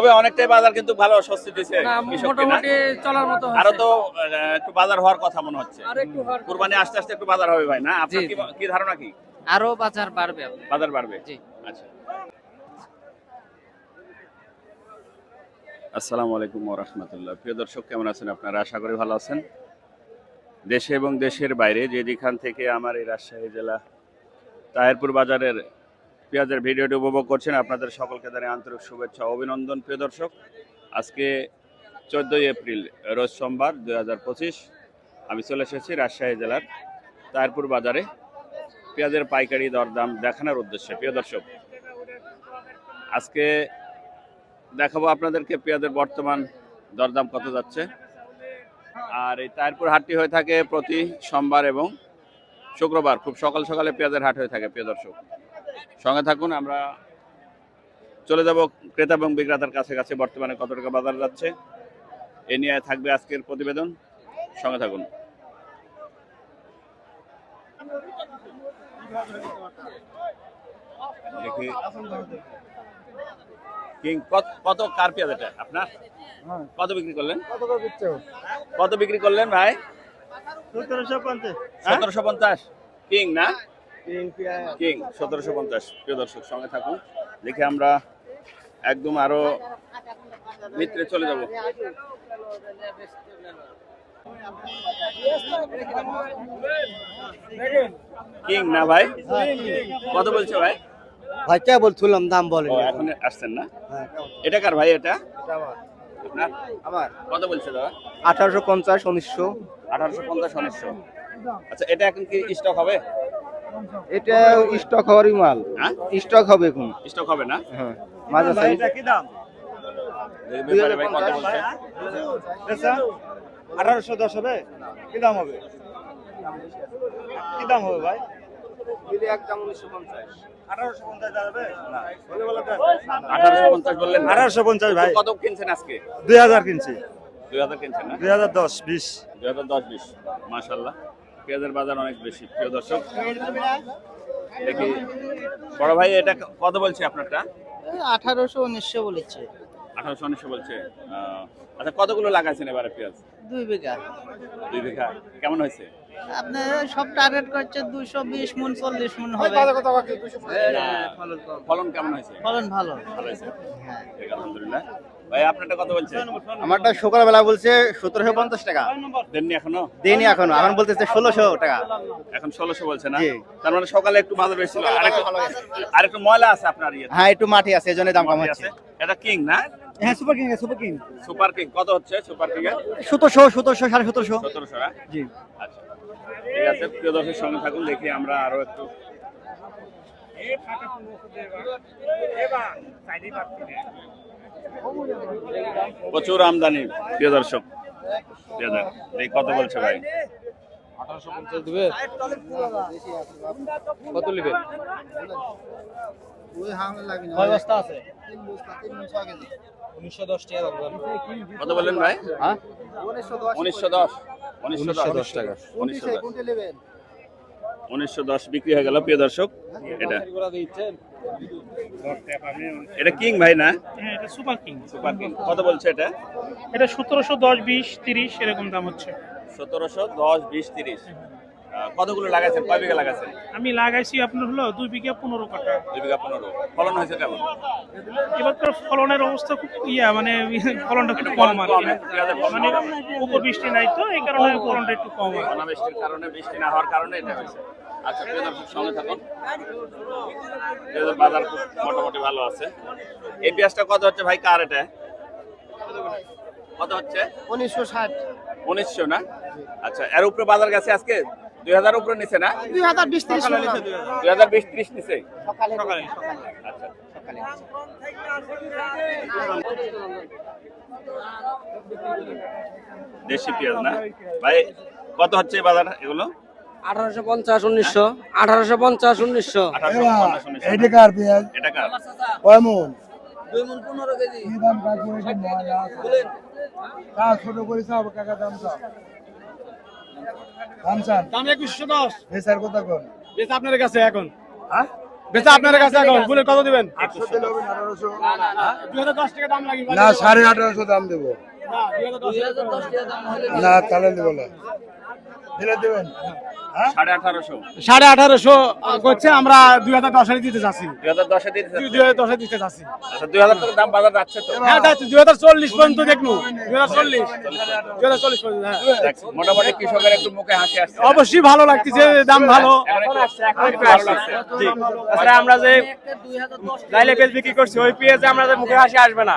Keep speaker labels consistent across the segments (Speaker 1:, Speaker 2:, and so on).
Speaker 1: তবে অনেকটাই বাজার কিন্তু ভালো স্বস্তি?
Speaker 2: মোটামুটি চলার মতো আরও
Speaker 1: তো একটু বাজার হওয়ার কথা মনে হচ্ছে। কুরবানি আস্তে আস্তে একটু বাজার হবে ভাই না? আপনার কি ধারণা কি?
Speaker 2: আরও বাজার বাড়বে
Speaker 1: বাজার বাড়বে?
Speaker 2: জি।
Speaker 1: আচ্ছা। আসসালামু আলাইকুম রাহমাতুল্লাহ। প্রিয় দর্শক কেমন আছেন আপনারা? আশা করি ভালো আছেন। দেশে এবং দেশের বাইরে যে যেখান থেকে আমার এই রাজশাহী জেলা তাহেরপুর বাজারের পেঁয়াজের ভিডিওটি উপভোগ করছেন আপনাদের সকলকে জানাই আন্তরিক শুভেচ্ছা অভিনন্দন, প্রিয় দর্শক। আজকে চোদ্দোই এপ্রিল, রোজ সোমবার দু হাজার পঁচিশ। আমি চলে এসেছি রাজশাহী জেলার তাহেরপুর বাজারে পেঁয়াজের পাইকারি দরদাম দেখানোর উদ্দেশ্যে। প্রিয় দর্শক, আজকে দেখাবো আপনাদেরকে পেঁয়াজের বর্তমান দরদাম কত যাচ্ছে। আর এই তারপুর হাটটি হয়ে থাকে প্রতি সোমবার এবং শুক্রবার, খুব সকাল সকালে পেঁয়াজের হাট হয়ে থাকে, প্রিয় দর্শক। সঙ্গে থাকুন আমরা চলে যাব ক্রেতা এবং বিক্রেতার কাছে কাছে বর্তমানে কত টাকা বাজার যাচ্ছে এ নিয়ে থাকবে আজকের প্রতিবেদন। সঙ্গে থাকুন। দেখি। কিং কত কত কার পেঁয়াজ এটা? আপনার? কত বিক্রি করলেন? কত বিক্রি করলেন ভাই? সতেরোশো পঞ্চাশ। সতেরোশো পঞ্চাশ। কিং না? কিং সতেরোশো পঞ্চাশ। প্রিয় দর্শক সঙ্গে থাকুন। দেখে আমরা একদম আরও ভিতরে চলে যাব। কিং না ভাই? কত বলছে ভাই?
Speaker 3: ভাই কে বলছিলাম? দাম
Speaker 1: বলে এখন আসছেন না? এটা কার ভাই এটা? আপনার
Speaker 3: আমার।
Speaker 1: কত বলছে দাদা?
Speaker 3: আঠারোশো পঞ্চাশ উনিশশো।
Speaker 1: আঠারোশো পঞ্চাশ উনিশশো। আচ্ছা এটা এখন কি স্টক হবে?
Speaker 3: এটা স্টক হওয়ারই মাল।
Speaker 1: হ্যাঁ?
Speaker 3: স্টক হবে এখন।
Speaker 1: স্টক হবে না?
Speaker 3: হ্যাঁ মাঝে সাইজ
Speaker 1: ব্যাপারে ভাই কত বলছে
Speaker 4: আঠারোশো দশ হবে? কি দাম হবে? কি দাম হবে ভাই?
Speaker 3: পঞ্চাশ।
Speaker 4: আঠারোশো ভাই।
Speaker 1: কত কিনছেন আজকে?
Speaker 4: দুই হাজার কিনছি।
Speaker 1: দুই হাজার কিনছেন না?
Speaker 4: দুই হাজার দশ বিশ।
Speaker 1: দুই হাজার দশ বিশ। মাসাল্লাহ পেঁয়াজের বাজার অনেক বেশি। প্রিয় দর্শক দেখি। বড় ভাই এটা কত বলছে আপনারটা?
Speaker 5: আঠারোশো উনিশশো বলেছে।
Speaker 1: আঠারোশো উনিশশো বলছে। আচ্ছা কতগুলো লাগাইছেন এবারে পেঁয়াজ?
Speaker 5: দুই বিঘা।
Speaker 1: দুই বিঘা। কেমন হয়েছে?
Speaker 5: আপনার সব টার্গেট করছে দুশো বিশ মন চল্লিশ মন হবে।
Speaker 1: ফলন কেমন হয়েছে?
Speaker 5: ফলন ভালো।
Speaker 1: ভালো হয়েছে? আলহামদুলিল্লাহ। ভাই আপনারটা কত বলছে?
Speaker 3: আমারটা সকালবেলা বলছে সতেরোশো পঞ্চাশ টাকা।
Speaker 1: দেননি এখনও?
Speaker 3: দেয়নি এখনও। এখন বলতেছে ষোলোশো টাকা।
Speaker 1: এখন ষোলোশো বলছে না? তার মানে সকালে একটু বাজার বেশি ছিল। আরেকটু আরেকটু ময়লা আছে আপনার ইয়ে
Speaker 3: হ্যাঁ একটু মাটি আছে এই দাম কম হচ্ছে।
Speaker 1: এটা কিং না?
Speaker 3: হ্যাঁ super king super king.
Speaker 1: Super king. কত হচ্ছে সুপার কিং এর?
Speaker 3: সতেরোশো সতেরোশো সাড়ে সতেরোশো।
Speaker 1: সতেরোশো না
Speaker 3: জি।
Speaker 1: আচ্ছা। ঠিক আছে প্রিয় দর্শক সঙ্গে থাকুন দেখি আমরা আরও একটু প্রচুর আমদানি প্রিয় দর্শক। প্রিয় দর্শক, এই কত বলছে ভাই।
Speaker 2: কত নেবেন
Speaker 3: কয় বস্তা আছে?
Speaker 2: উনিশশো দশ টাকা দাম
Speaker 1: কত বললেন ভাই?
Speaker 3: হ্যাঁ?
Speaker 1: উনিশশো দশ উনিশশো দশ টাকা। উনিশশো দশ। উনিশশো দশ বিক্রি হয়ে গেল প্রিয় দর্শক। এটা। এটা কিং ভাই না?
Speaker 6: হ্যাঁ এটা সুপার কিং।
Speaker 1: Super king. কত বলছে এটা?
Speaker 6: এটা সতেরোশো দশ বিশ তিরিশ এরকম দাম হচ্ছে।
Speaker 1: সতেরোশো দশ বিশ তিরিশ। কতগুলো লাগাইছেন? কয় বিঘা লাগাইছেন?
Speaker 6: আমি লাগাইছি আপনার হলো দুই বিঘা পনেরো কাটা
Speaker 1: দুই বিঘা পনেরো। ফলন হয়েছে কেমন?
Speaker 6: এবার তো ফলনের অবস্থা খুব ইয়া মানে ফলনটা একটু কম আর মানে উপর বৃষ্টি নাই তো এই কারণে ফলনটা একটু কম।
Speaker 1: অনাবৃষ্টির কারণে বৃষ্টি না হওয়ার কারণে এটা হয়েছে। আচ্ছা প্রিয় দর্শক সঙ্গে থাকুন। বাজার মোটামুটি ভালো আছে। এই পেঁয়াজটা কত হচ্ছে ভাই? কার এটা? কত হচ্ছে?
Speaker 3: উনিশশো ষাট।
Speaker 1: উনিশশো না? আচ্ছা এর উপরে বাজার গেছে আজকে দুই হাজার উপরে নিছে না?
Speaker 3: দুই হাজার বিশ ত্রিশ
Speaker 1: দুই হাজার। বিশ ত্রিশ নিছে?
Speaker 3: সকালে
Speaker 1: আচ্ছা। দেশি পেঁয়াজ না? ভাই কত হচ্ছে এই বাজার এগুলো?
Speaker 2: আঠারোশো পঞ্চাশ উনিশশো। আঠারোশো পঞ্চাশ উনিশশো।
Speaker 1: আঠারোশো পঞ্চাশ উনিশশো।
Speaker 4: এটা কার পেঁয়াজ?
Speaker 1: এটা কার?
Speaker 2: দুই মন পনেরো কেজি।
Speaker 4: কি দাম মজা আছে কাজ। ছোট করে চাও কাকা দাম চাও? দাম চান?
Speaker 6: দাম একুশশো দশ।
Speaker 4: এই কথা কোন?
Speaker 6: আপনার কাছে এখন।
Speaker 4: হ্যাঁ?
Speaker 3: বেচা আপনার কাছে এখন। বলে কত দিবেন?
Speaker 4: না সাড়ে আঠারোশো দাম দেবো। না তাহলে দেবো না। দিলে
Speaker 1: সাড়ে আঠারোশো।
Speaker 3: করছে আমরা দুই হাজার দশ দিতে যাচ্ছি।
Speaker 1: দুই হাজার দশে দিতে আচ্ছা দুই হাজার দাম বাজার যাচ্ছে
Speaker 3: হ্যাঁ দুই হাজার চল্লিশ পর্যন্ত দেখনু দুই হাজার চল্লিশ। দুই হাজার চল্লিশ পর্যন্ত হ্যাঁ।
Speaker 1: মোটামুটি কৃষকের একটু মুখে হাসি আসছে।
Speaker 3: অবশ্যই ভালো লাগতেছে দাম ভালো। তাছাড়া আমরা যে লাইলে পেঁয়াজ বিক্রি করছি ওই পেঁয়াজে আমরা যে মুখে হাসি আসবে না।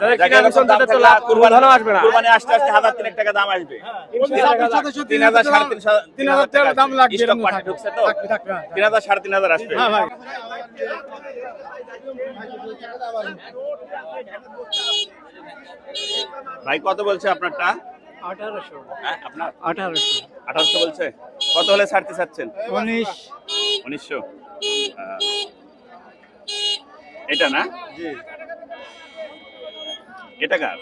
Speaker 3: তাদের কিনা তাদের তো আসবে না।
Speaker 1: কুরবানি আসতে আসতে হাজার তিনেক টাকা দাম আসবে। তিন হাজার সাড়ে তিন
Speaker 3: তিন হাজার টাকা দাম লাগবে
Speaker 1: স্টক
Speaker 3: এরকম
Speaker 1: ঢুকছে তো?
Speaker 3: থাকবে, থাকবে, হ্যাঁ।
Speaker 1: তিন হাজার সাড়ে তিন হাজার আসবে।
Speaker 3: হ্যাঁ ভাই।
Speaker 1: ভাই কত বলছে আপনারটা? হ্যাঁ, আপনার?
Speaker 3: আঠারোশো।
Speaker 1: আঠারোশো বলছে। কত হলে ছাড়তে চাচ্ছেন?
Speaker 3: উনিশ।
Speaker 1: উনিশশো। এটা না? এটা কার?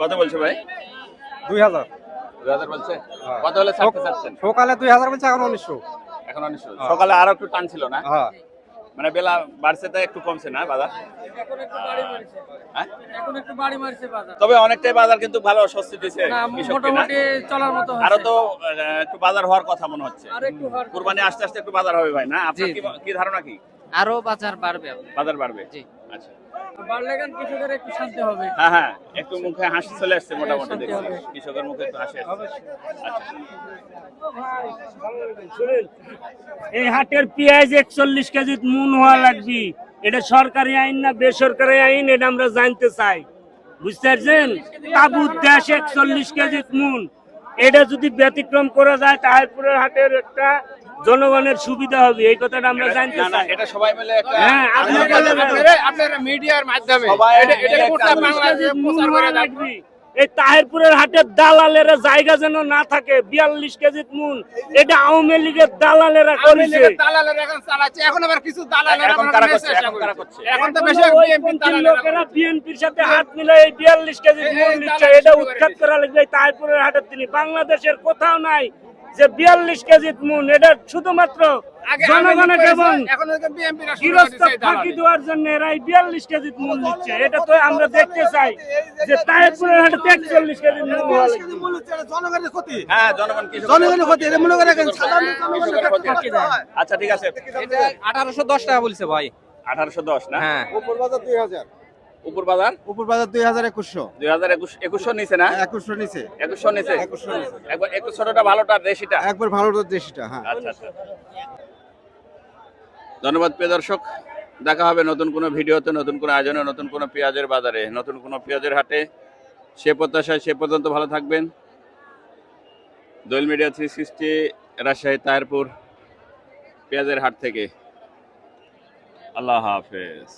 Speaker 1: কত বলছে ভাই?
Speaker 3: দুই হাজার।
Speaker 1: দুই হাজার বলছে? কত হলে ছাড়তে চাচ্ছেন?
Speaker 3: সকালে দুই হাজার বলছে এখন উনিশশো।
Speaker 1: এখন উনিশশো। সকালে আরও একটু টান ছিল না?
Speaker 3: হ্যাঁ।
Speaker 1: মানে বেলা বাড়ছে তাই একটু কমছে না বাজার? হ্যাঁ?
Speaker 2: এখন একটু বাড়ি মারছে বাজার।
Speaker 1: তবে অনেকটাই বাজার কিন্তু ভালো স্বস্তি দিছে
Speaker 2: আরও
Speaker 1: তো একটু বাজার হওয়ার কথা মনে হচ্ছে।
Speaker 2: আর একটু
Speaker 1: কুরবানি আস্তে আস্তে একটু বাজার হবে ভাই না? আপনার কি কি ধারণা কি?
Speaker 2: আরও বাজার বাড়বে।
Speaker 1: বাজার বাড়বে?
Speaker 2: জি।
Speaker 1: আচ্ছা।
Speaker 2: বাড়লে কেন কৃষকের একটু শান্তি হবে।
Speaker 1: হ্যাঁ হ্যাঁ একটু মুখে হাসি চলে আসছে মোটামুটি দেখছি। কৃষকের মুখে একটু হাসি আসছে। আচ্ছা
Speaker 7: এই হাটের পেঁয়াজ একচল্লিশ কেজি মুন হওয়া লাগবে। এটা সরকারি আইন না বেসরকারি আইন এটা আমরা জানতে চাই। বুঝতে পারছেন? তাবুত দেশ একচল্লিশ কেজি মুন এটা যদি ব্যতিক্রম করা যায় তাহিরপুরের হাটের একটা জনগণের সুবিধা হবে এই কথাটা আমরা জানতে
Speaker 1: না না
Speaker 7: চাই।
Speaker 1: এটা সবাই মিলে একটা
Speaker 7: হ্যাঁ
Speaker 3: আপনারা মিডিয়ার মাধ্যমে।
Speaker 1: মিলে
Speaker 7: কেজি মুন এই তাহিরপুরের হাটের দালালেরা জায়গা যেন না থাকে বিয়াল্লিশ কেজি মুন এটা আওয়ামী লীগের দালালেরা করেছে।
Speaker 3: এখন আবার কিছু
Speaker 7: লোকেরা বিএনপির সাথে হাত এই বিয়াল্লিশ কেজি মূল নিচ্ছে। এটা উৎখাত করা লাগবে। তাহিরপুরের হাটের তিনি বাংলাদেশের কোথাও নাই। যে বিয়াল্লিশ কেজি মুন এটা শুধুমাত্র জনগণের এবং ফাঁকি দেওয়ার জন্য এরা এই বিয়াল্লিশ কেজি মুন নিচ্ছে। এটা তো আমরা দেখতে চাই যে তাহিরপুরের হাটে একচল্লিশ কেজি মুন
Speaker 3: জনগণের ক্ষতি।
Speaker 1: হ্যাঁ
Speaker 3: জনগণের ক্ষতি মনে করে।
Speaker 1: আচ্ছা ঠিক আছে।
Speaker 2: আঠারোশো দশ টাকা বলছে ভাই।
Speaker 1: আঠারোশো দশ না?
Speaker 2: হ্যাঁ।
Speaker 3: দুই হাজার।
Speaker 1: উপর বাজার?
Speaker 3: উপর বাজার দুই হাজার একুশশো।
Speaker 1: দুই হাজার একুশ একুশশো নিচে না?
Speaker 3: একুশশো নিচে।
Speaker 1: একুশশো নিচে?
Speaker 3: একুশশো
Speaker 1: একবার একটু ছোটটা ভালোটা দেশিটা?
Speaker 3: একবার ভালো দেশটা হ্যাঁ।
Speaker 1: আচ্ছা আচ্ছা। ধন্যবাদ প্রিয় দর্শক। দেখা হবে নতুন কোনো ভিডিওতে নতুন কোনো আয়োজনে নতুন কোনো পেঁয়াজের বাজারে নতুন কোনো পেঁয়াজের হাটে। সে প্রত্যাশায় সে পর্যন্ত ভালো থাকবেন। Dol media three sixty Rajshahi Tahirpur পেঁয়াজের হাট থেকে। আল্লাহ হাফেজ।